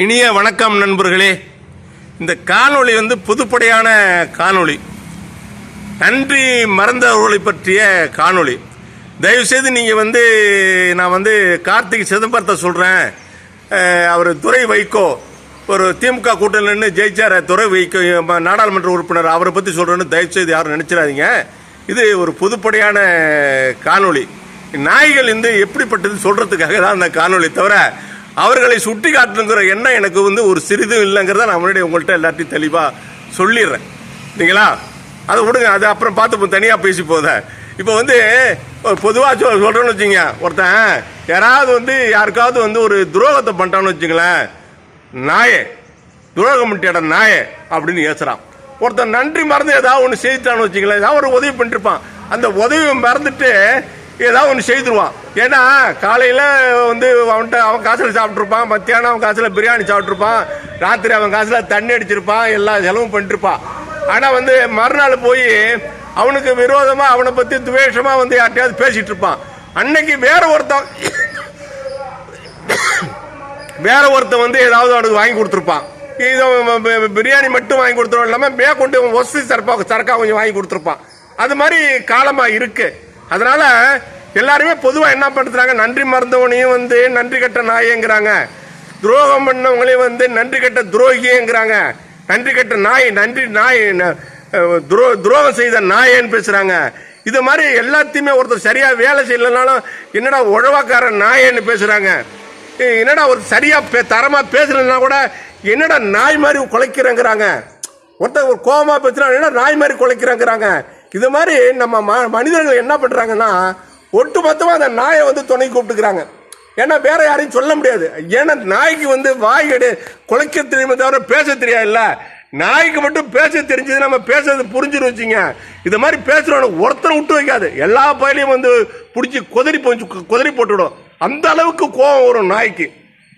இனிய வணக்கம் நண்பர்களே. இந்த காணொளி வந்து புதுப்படையான காணொளி. நன்றி மறந்தவர்களை பற்றிய காணொளி. தயவுசெய்து நீங்கள் வந்து நான் வந்து கார்த்திக் சிதம்பரத்தை சொல்கிறேன் அவர் துறை வைகோ. ஒரு திமுக கூட்டணியில் நின்று ஜெயிச்சார். துறை வைகோ நாடாளுமன்ற உறுப்பினர். அவரை பற்றி சொல்கிறேன்னு தயவுசெய்து யாரும் நினச்சிடாதீங்க. இது ஒரு புதுப்படையான காணொளி. நாய்கள் வந்து எப்படிப்பட்டது சொல்கிறதுக்காக தான் அந்த காணொளி தவிர அவர்களை சுட்டி காட்டணுங்கிற எண்ணம் எனக்கு வந்து ஒரு சிறிதும் இல்லைங்கிறத நான் முன்னாடி உங்கள்கிட்ட எல்லாத்தையும் தெளிவாக சொல்லிடுறேன். சரிங்களா? அதை விடுங்க. அது அப்புறம் பார்த்து தனியாக பேசி போத. இப்போ வந்து பொதுவாக சொல் சொல்கிறேன்னு வச்சுங்க ஒருத்தன் யாராவது வந்து யாருக்காவது வந்து ஒரு துரோகத்தை பண்ணிட்டான்னு வச்சுங்களேன் நாயே. துரோகம் பண்ணிட்டேட நாயே அப்படின்னு ஏசுறான். ஒருத்தன் நன்றி மறந்து ஏதாவது ஒன்று செய்தான்னு வச்சுங்களேன் ஏதாவது ஒரு உதவி பண்ணிருப்பான். அந்த உதவி மறந்துட்டு ஏதாவது ஒன்று செய்துருவான். ஏன்னா காலையில் வந்து அவன்கிட்ட அவன் காசில் சாப்பிட்ருப்பான் மத்தியானம் அவன் காசில் பிரியாணி சாப்பிட்ருப்பான் ராத்திரி அவன் காசில் தண்ணி அடிச்சிருப்பான் எல்லா செலவும் பண்ணிட்டுருப்பான் ஆனால் வந்து மறுநாள் போய் அவனுக்கு விரோதமாக அவனை பற்றி துவேஷமாக வந்து யார்ட்டையாவது பேசிகிட்டு இருப்பான் அன்னைக்கு வேற ஒருத்தன் வேற ஒருத்தன் வந்து ஏதாவது அவனுக்கு வாங்கி கொடுத்துருப்பான். இது பிரியாணி மட்டும் வாங்கி கொடுத்துருவோம் இல்லாமல் மேற்கொண்டு ஒசி சரப்பா சரக்காக கொஞ்சம் வாங்கி கொடுத்துருப்பான். அது மாதிரி காலமாக இருக்குது அதனால் எல்லாருமே பொதுவாக என்ன பண்ணுறாங்க நன்றி மறந்தவனையும் வந்து நன்றி கட்ட நாயேங்கிறாங்க. துரோகம் பண்ணவங்களையும் வந்து நன்றி கட்ட துரோகிங்கிறாங்க நன்றி கட்ட நாய் நன்றி நாய் துரோ துரோகம் செய்த நாயேன்னு பேசுகிறாங்க இது மாதிரி எல்லாத்தையுமே ஒருத்தர் சரியாக வேலை செய்யலைனாலும் என்னடா உழவாக்கார நாயேன்னு பேசுகிறாங்க என்னடா ஒரு சரியாக பே- தரமாக பேசலைன்னா கூட என்னடா நாய் மாதிரி குலைக்கிறேங்கிறாங்க ஒருத்தர் ஒரு கோபமாக பேசுனா என்னடா நாய் மாதிரி குலைக்கிறேங்கிறாங்க இது மாதிரி நம்ம ம- மனிதர்கள் என்ன பண்ணுறாங்கன்னா ஒட்டு மொத்தமாக அந்த நாயை வந்து துணை கூப்பிட்டுக்கிறாங்க. ஏன்னா வேற யாரையும் சொல்ல முடியாது. ஏன்னா நாய்க்கு வந்து வாய் கிடையாது குலைக்க தெரியுமே தவிர பேச தெரியாதுல்ல. நாய்க்கு மட்டும் பேச தெரிஞ்சது நம்ம பேசுறது புரிஞ்சுன்னு வச்சுங்க. இது மாதிரி பேசுகிறவனுக்கு ஒருத்தரை விட்டு வைக்காது. எல்லா பயிலையும் வந்து பிடிச்சி குதறி போச்சு குதறி போட்டுவிடும் அந்த அளவுக்கு கோபம் வரும் நாய்க்கு.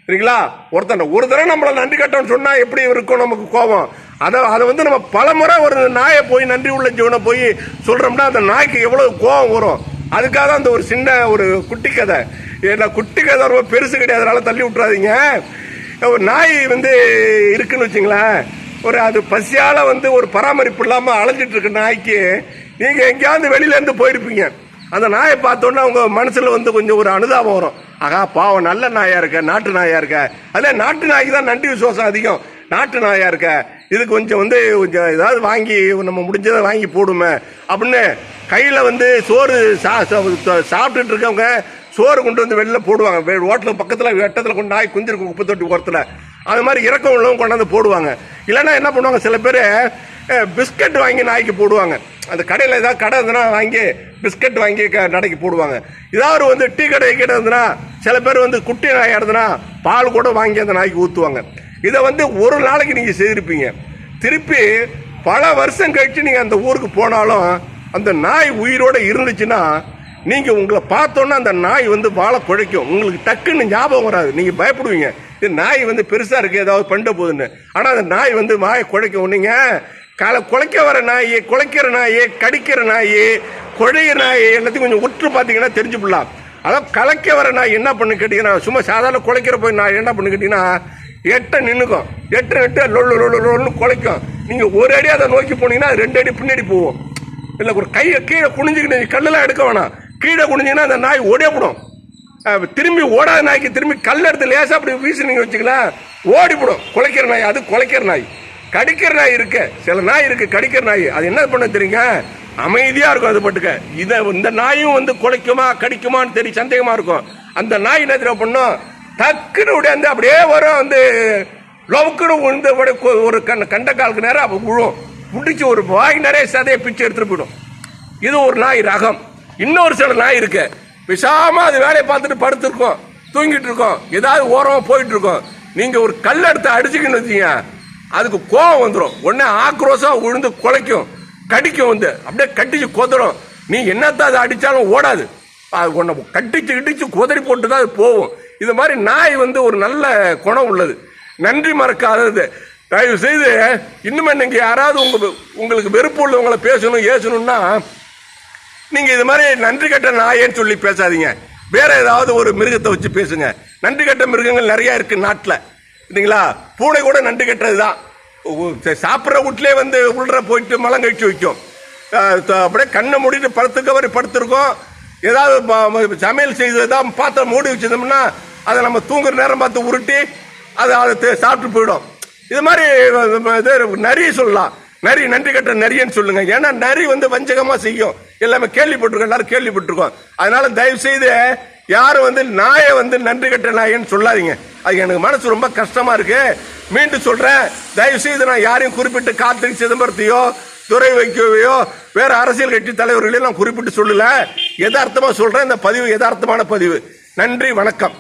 சரிங்களா? ஒருத்தன் ஒரு தடவை நம்மளை நன்றி கட்டணும்னு சொன்னால் எப்படி இருக்கும் நமக்கு கோபம்? அதை அதை வந்து நம்ம பல முறை ஒரு நாயை போய் நன்றி உள்ள ஜீவனை போய் சொல்கிறோம்னா அந்த நாய்க்கு எவ்வளோ கோபம் வரும். அதுக்காக தான் அந்த ஒரு சின்ன ஒரு குட்டி கதை. ஏன்னா குட்டி கதை ரொம்ப பெருசு கிடையாது. அதனால தள்ளி விட்றாதீங்க ஒரு நாய் வந்து இருக்குன்னு வச்சுங்களேன். ஒரு அது பசியால் வந்து ஒரு பராமரிப்பு இல்லாமல் அலைஞ்சிட்டு இருக்க நாய்க்கு நீங்கள் எங்கேயாவது வெளியிலேருந்து போயிருப்பீங்க. அந்த நாயை பார்த்தோன்னா அவங்க மனசில் வந்து கொஞ்சம் ஒரு அனுதாபம் வரும். ஆகா பாவம் நல்ல நாயாக இருக்க நாட்டு நாயாக இருக்க. அதே நாட்டு நாய்க்கு தான் நன்றி விசுவாசம் அதிகம். நாட்டு நாயாக இருக்க. இது கொஞ்சம் வந்து கொஞ்சம் ஏதாவது வாங்கி நம்ம முடிஞ்சதை வாங்கி போடுமே. அப்படின்னு கையில் வந்து சோறு சா- சா- சாப்பிட்டுட்டு இருக்கவங்க சோறு கொண்டு வந்து வெளில போடுவாங்க. ஹோட்டல் பக்கத்தில் வெட்டத்தில் கொண்டு நாய் குஞ்சிருக்கும் குப்பை தொட்டி ஓரத்தில். அது மாதிரி இறக்கம் உள்ளவங்க கொண்டாந்து போடுவாங்க. இல்லைன்னா என்ன பண்ணுவாங்க? சில பேர் பிஸ்கட் வாங்கி நாய்க்கு போடுவாங்க. அந்த கடையில் ஏதாவது கடை இருந்ததுன்னா வாங்கி பிஸ்கட் வாங்கி க- நடைக்கு போடுவாங்க. ஏதாவது வந்து டீ கடை கிட்ட இருந்ததுன்னா சில பேர் வந்து குட்டி நாய் இருந்ததுன்னா பால் கூட வாங்கி அந்த நாய்க்கு ஊற்றுவாங்க இதை வந்து ஒரு நாளைக்கு நீங்கள் செய்திருப்பீங்க. திருப்பி பல வருஷம் கழிச்சு நீங்கள் அந்த ஊருக்கு போனாலும் அந்த நாய் உயிரோட இருந்துச்சுன்னா நீங்கள் உங்களை பார்த்தோன்னா அந்த நாய் வந்து வாழை குழைக்கும் உங்களுக்கு டக்குன்னு ஞாபகம் வராது. நீங்கள் பயப்படுவீங்க. இது நாய் வந்து பெருசாக இருக்குது ஏதாவது பண்ண போகுதுன்னு ஆனால் அந்த நாய் வந்து வாயை குழைக்கும் நீங்கள் காலை குலைக்க வர நாய் குலைக்கிற நாய் கடிக்கிற நாய் குழைய நாய் எல்லாத்தையும் கொஞ்சம் உற்று பார்த்தீங்கன்னா தெரிஞ்சுப்பிடலாம். அதான் கலைக்க வர நாய் என்ன பண்ணு கேட்டீங்கன்னா சும்மா சாதாரண குலைக்கிற போய் நாய் என்ன பண்ணு கேட்டீங்கன்னா எட்ட நின்றுக்கும் எட்ட எட்டு லொல்லு லொல்லு லொல்லுன்னு குலைக்கும். நீங்கள் ஒரு அடி அதை நோக்கி போனீங்கன்னா அது ரெண்டு அடி பின்னாடி போகும். இல்லை ஒரு கையை கீழே குனிஞ்சுக்கிட்டு கல்லெலாம் கல்லெல்லாம் எடுக்க வேணாம். கீழே குனிஞ்சிங்கன்னா அந்த நாய் ஓடியப்படும் திரும்பி ஓடாத நாய்க்கு திரும்பி கல் எடுத்து லேசாக அப்படி வீசுனீங்க வச்சுக்கலாம் ஓடிவிடும் குலைக்கிற நாய் அது குலைக்கிற நாய். கடிக்கிற நாய் இருக்கு. சில நாய் இருக்கு கடிக்கிற நாய். அது என்ன பண்ண தெரியுங்க? அமைதியா இருக்கும் அது பட்டுக்க. இதை இந்த நாயும் வந்து குலைக்குமா கடிக்குமான்னு தெரியும் சந்தேகமா இருக்கும். அந்த நாய் என்ன தெரியும் பண்ணும்? டக்குன்னு உடையாந்து அப்படியே வரும் வந்து லவுக்குன்னு உழுந்து ஒரு கண் கண்ட காலுக்கு நேரம் அப்போ விழும் முடிச்சு ஒரு வாய் நிறைய சதையை பிச்சு எடுத்துட்டு போயிடும். இது ஒரு நாய் ரகம். இன்னொரு சில நாய் இருக்கு. விசாமல் அது வேலையை பார்த்துட்டு படுத்துருக்கோம். தூங்கிட்டு இருக்கோம். ஏதாவது ஓரமாக போயிட்டு இருக்கோம். நீங்கள் ஒரு கல் எடுத்து அடிச்சுக்கின்னு வச்சீங்க அதுக்கு கோவம் வந்துடும் உடனே ஆக்ரோஷம் விழுந்து குலைக்கும் கடிக்கும் வந்து. அப்படியே கட்டிச்சு கொதறும். நீ என்னத்தான் அதை அடித்தாலும் ஓடாது. அது உன்னை கட்டிச்சு கிட்டிச்சு குதறி போட்டு தான் அது போகும். இது மாதிரி நாய் வந்து ஒரு நல்ல குணம் உள்ளது. நன்றி மறக்காதது. தயவு செய்து இன்னுமே நீங்கள் யாராவது உங்கள் உங்களுக்கு வெறுப்பு உள்ளவங்களை பேசணும் ஏசணும்னா நீங்கள் இது மாதிரி நன்றி கட்ட நாயேன்னு சொல்லி பேசாதீங்க. வேறு ஏதாவது ஒரு மிருகத்தை வச்சு பேசுங்க. நன்றி கட்ட மிருகங்கள் நிறையா இருக்குது நாட்டில். இல்லைங்களா பூனை கூட நண்டு கட்டுறது தான் சாப்பிட்ற வீட்லயே வந்து உள்ள போயிட்டு மலம் கழிச்சு வைக்கும். அப்படியே கண்ணை மூடிட்டு படுத்துக்க வரை படுத்திருக்கோம். ஏதாவது சமையல் செய்து ஏதாவது பாத்திரம் மூடி வச்சிருந்தோம்னா அதை நம்ம தூங்குற நேரம் பார்த்து உருட்டி அதை அதை சாப்பிட்டு போயிடும். இது மாதிரி இது நரி சொல்லலாம். நரி நன்றி கட்ட நரியன்னு சொல்லுங்க. ஏன்னா நரி வந்து வஞ்சகமாக செய்யும். எல்லாமே கேள்விப்பட்டிருக்கோம் எல்லாரும் கேள்விப்பட்டிருக்கோம். அதனால தயவு செய்து யாரும் வந்து நாயை வந்து நன்றி கட்ட நாயன்னு சொல்லாதீங்க. அது எனக்கு மனசு ரொம்ப கஷ்டமா இருக்கு. மீண்டும் சொல்றேன் தயவு செய்து நான் யாரையும் குறிப்பிட்டு கார்த்திக் சிதம்பரத்தையோ துறை வைக்கவையோ வேற அரசியல் கட்சி தலைவர்களையும் நான் குறிப்பிட்டு சொல்லல. யதார்த்தமா சொல்றேன் இந்த பதிவு யதார்த்தமான பதிவு. நன்றி வணக்கம்.